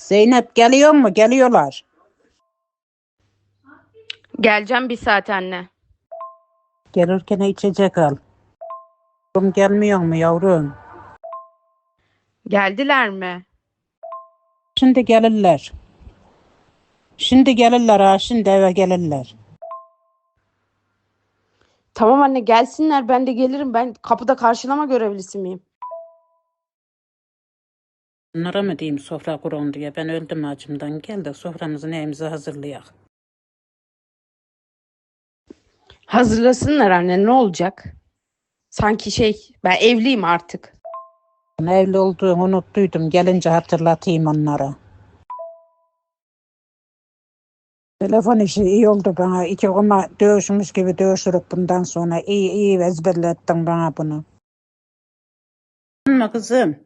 Zeynep geliyor mu? Geliyorlar. Geleceğim bir saat anne. Gelirken içecek al. Yavrum gelmiyor mu yavrum? Geldiler mi? Şimdi gelirler. Şimdi gelirler ha. Şimdi eve gelirler. Tamam anne gelsinler ben de gelirim. Ben kapıda karşılama görevlisi miyim? Onlara mı diyeyim sofra kurun diye. Ben öldüm acımdan. Gel de soframızı neyimizi hazırlayak. Hazırlasınlar anne ne olacak? Sanki şey ben evliyim artık. Evli olduğumu unuttuydum. Gelince hatırlatayım onlara. Telefon işi iyi oldu bana. İki kuma dövüşmüş gibi dövüşürük bundan sonra. İyi iyi ezberlettin bana bunu. Ama kızım.